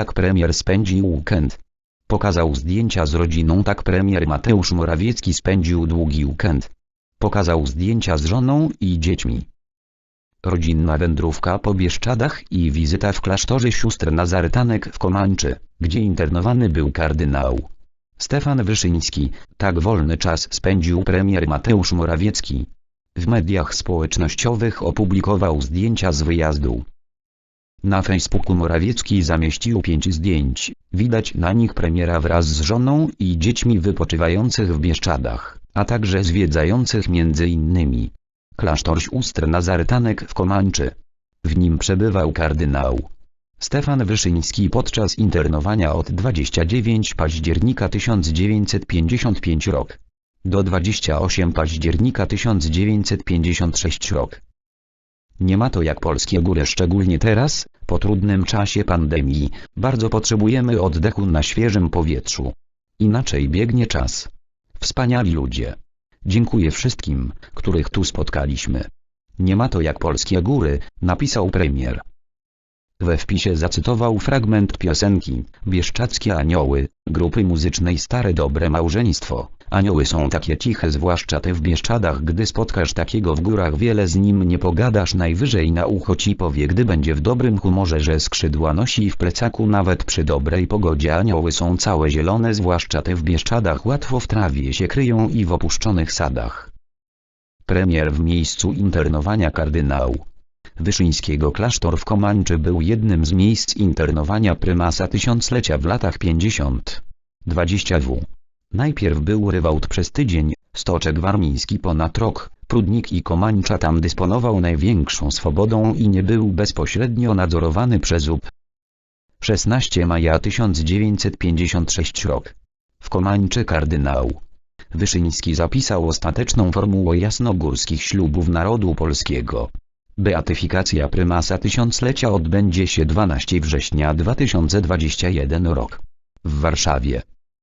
Tak premier spędził weekend. Pokazał zdjęcia z rodziną tak premier Mateusz Morawiecki spędził długi weekend. Pokazał zdjęcia z żoną i dziećmi. Rodzinna wędrówka po Bieszczadach i wizyta w klasztorze sióstr Nazarytanek w Komanczy, gdzie internowany był kardynał. Stefan Wyszyński, tak wolny czas spędził premier Mateusz Morawiecki. W mediach społecznościowych opublikował zdjęcia z wyjazdu. Na Facebooku Morawiecki zamieścił pięć zdjęć, widać na nich premiera wraz z żoną i dziećmi wypoczywających w Bieszczadach, a także zwiedzających innymi klasztor sióstr Nazarytanek w Komanczy. W nim przebywał kardynał. Stefan Wyszyński podczas internowania od 29 października 1955 rok do 28 października 1956 rok. Nie ma to jak polskie góry szczególnie teraz, po trudnym czasie pandemii, bardzo potrzebujemy oddechu na świeżym powietrzu. Inaczej biegnie czas. Wspaniali ludzie. Dziękuję wszystkim, których tu spotkaliśmy. Nie ma to jak polskie góry, napisał premier. We wpisie zacytował fragment piosenki Bieszczackie Anioły, grupy muzycznej Stare Dobre Małżeństwo. Anioły są takie ciche zwłaszcza te w Bieszczadach gdy spotkasz takiego w górach wiele z nim nie pogadasz najwyżej na ucho ci powie gdy będzie w dobrym humorze że skrzydła nosi w plecaku nawet przy dobrej pogodzie anioły są całe zielone zwłaszcza te w Bieszczadach łatwo w trawie się kryją i w opuszczonych sadach. Premier w miejscu internowania kardynał Wyszyńskiego klasztor w Komanczy był jednym z miejsc internowania prymasa tysiąclecia w latach 50. 20 w. Najpierw był Rywałd przez tydzień, Stoczek Warmiński ponad rok, Prudnik i Komancza tam dysponował największą swobodą i nie był bezpośrednio nadzorowany przez UP. 16 maja 1956 rok. W Komanczy kardynał. Wyszyński zapisał ostateczną formułę jasnogórskich ślubów narodu polskiego. Beatyfikacja prymasa tysiąclecia odbędzie się 12 września 2021 rok. W Warszawie.